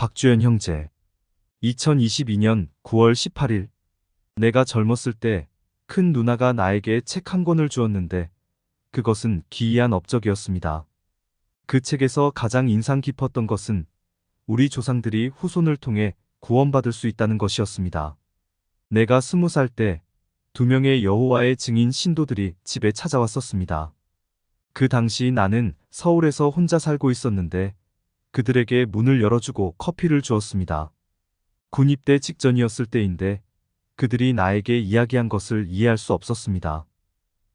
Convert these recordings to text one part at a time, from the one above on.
박주연 형제. 2022년 9월 18일. 내가 젊었을 때 큰 누나가 나에게 책 한 권을 주었는데 그것은 기이한 업적이었습니다. 그 책에서 가장 인상 깊었던 것은 우리 조상들이 후손을 통해 구원받을 수 있다는 것이었습니다. 내가 스무 살때 두 명의 여호와의 증인 신도들이 집에 찾아왔었습니다. 그 당시 나는 서울에서 혼자 살고 있었는데 그들에게 문을 열어주고 커피를 주었습니다. 군입대 직전이었을 때인데 그들이 나에게 이야기한 것을 이해할 수 없었습니다.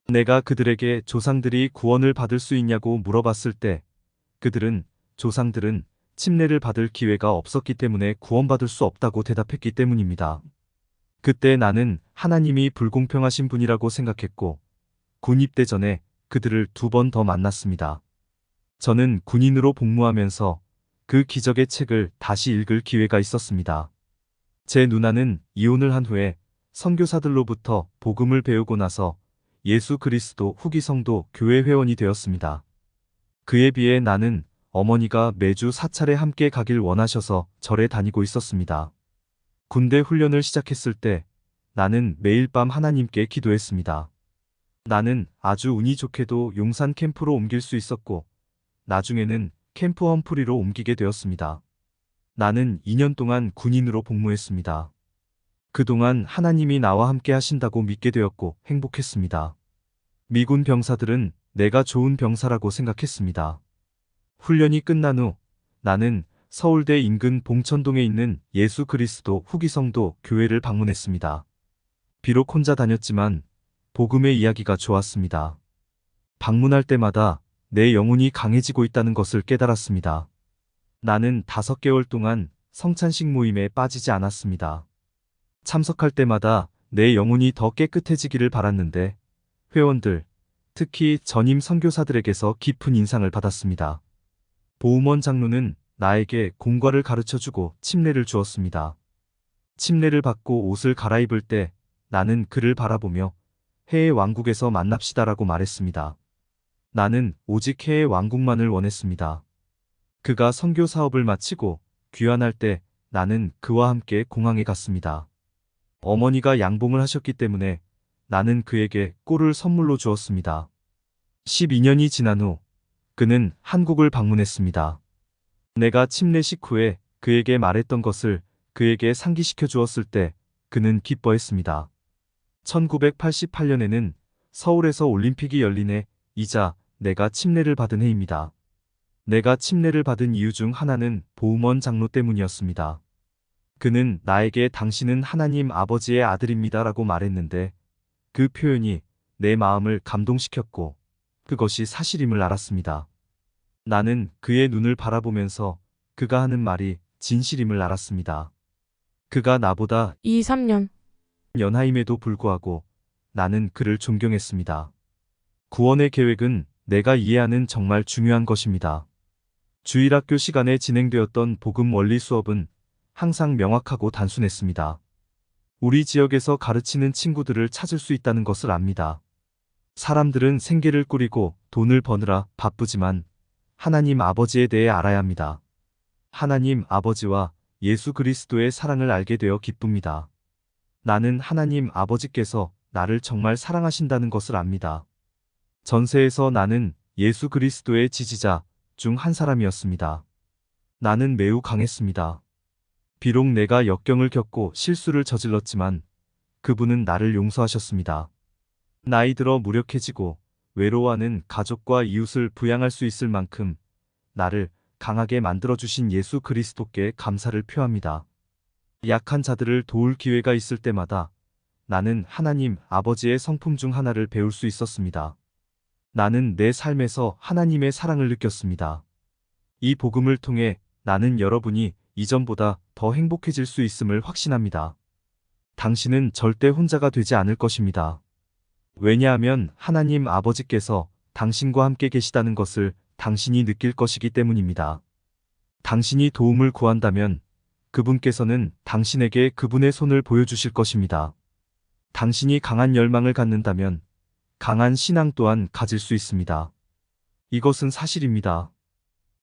내가 그들에게 조상들이 구원을 받을 수 있냐고 물어봤을 때 그들은 조상들은 침례를 받을 기회가 없었기 때문에 구원받을 수 없다고 대답했기 때문입니다. 그때 나는 하나님이 불공평하신 분이라고 생각했고 군 입대 전에 그들을 두 번 더 만났습니다. 저는 군인으로 복무하면서 그 기적의 책을 다시 읽을 기회가 있었습니다. 제 누나는 이혼을 한 후에 선교사들로부터 복음을 배우고 나서 예수 그리스도 후기 성도 교회 회원이 되었습니다. 그에 비해 나는 어머니가 매주 사찰에 함께 가길 원하셔서 절에 다니고 있었습니다. 군대 훈련을 시작했을 때 나는 매일 밤 하나님께 기도했습니다. 나는 아주 운이 좋게도 용산 캠프로 옮길 수 있었고 나중에는 캠프 험프리로 옮기게 되었습니다. 나는 2년 동안 군인으로 복무했습니다. 그동안 하나님이 나와 함께 하신다고 믿게 되었고 행복했습니다. 미군 병사들은 내가 좋은 병사라고 생각했습니다. 훈련이 끝난 후 나는 서울대 인근 봉천동에 있는 예수 그리스도 후기성도 교회를 방문했습니다. 비록 혼자 다녔지만 복음의 이야기가 좋았습니다. 방문할 때마다 내 영혼이 강해지고 있다는 것을 깨달았습니다. 나는 다섯 개월 동안 성찬식 모임에 빠지지 않았습니다. 참석할 때마다 내 영혼이 더 깨끗해지기를 바랐는데 회원들, 특히 전임 선교사들에게서 깊은 인상을 받았습니다. 보음원 장로는 나에게 공과를 가르쳐주고 침례를 주었습니다. 침례를 받고 옷을 갈아입을 때 나는 그를 바라보며 해의 왕국에서 만납시다라고 말했습니다. 나는 오직 해의 왕국만을 원했습니다. 그가 선교 사업을 마치고 귀환할 때 나는 그와 함께 공항에 갔습니다. 어머니가 양봉을 하셨기 때문에 나는 그에게 꿀을 선물로 주었습니다. 12년이 지난 후 그는 한국을 방문했습니다. 내가 침례 식 후에 그에게 말했던 것을 그에게 상기시켜 주었을 때 그는 기뻐했습니다. 1988년에는 서울에서 올림픽이 열리네 이자 내가 침례를 받은 해입니다. 내가 침례를 받은 이유 중 하나는 보음원 장로 때문이었습니다. 그는 나에게 당신은 하나님 아버지의 아들입니다 라고 말했는데 그 표현이 내 마음을 감동시켰고 그것이 사실임을 알았습니다. 나는 그의 눈을 바라보면서 그가 하는 말이 진실임을 알았습니다. 그가 나보다 2, 3년. 연하임에도 불구하고 나는 그를 존경했습니다. 구원의 계획은 내가 이해하는 정말 중요한 것입니다. 주일학교 시간에 진행되었던 복음 원리 수업은 항상 명확하고 단순했습니다. 우리 지역에서 가르치는 친구들을 찾을 수 있다는 것을 압니다. 사람들은 생계를 꾸리고 돈을 버느라 바쁘지만 하나님 아버지에 대해 알아야 합니다. 하나님 아버지와 예수 그리스도의 사랑을 알게 되어 기쁩니다. 나는 하나님 아버지께서 나를 정말 사랑하신다는 것을 압니다. 전세에서 나는 예수 그리스도의 지지자 중 한 사람이었습니다. 나는 매우 강했습니다. 비록 내가 역경을 겪고 실수를 저질렀지만 그분은 나를 용서하셨습니다. 나이 들어 무력해지고 외로워하는 가족과 이웃을 부양할 수 있을 만큼 나를 강하게 만들어주신 예수 그리스도께 감사를 표합니다. 약한 자들을 도울 기회가 있을 때마다 나는 하나님 아버지의 성품 중 하나를 배울 수 있었습니다. 나는 내 삶에서 하나님의 사랑을 느꼈습니다. 이 복음을 통해 나는 여러분이 이전보다 더 행복해질 수 있음을 확신합니다. 당신은 절대 혼자가 되지 않을 것입니다. 왜냐하면 하나님 아버지께서 당신과 함께 계시다는 것을 당신이 느낄 것이기 때문입니다. 당신이 도움을 구한다면 그분께서는 당신에게 그분의 손을 보여주실 것입니다. 당신이 강한 열망을 갖는다면 강한 신앙 또한 가질 수 있습니다. 이것은 사실입니다.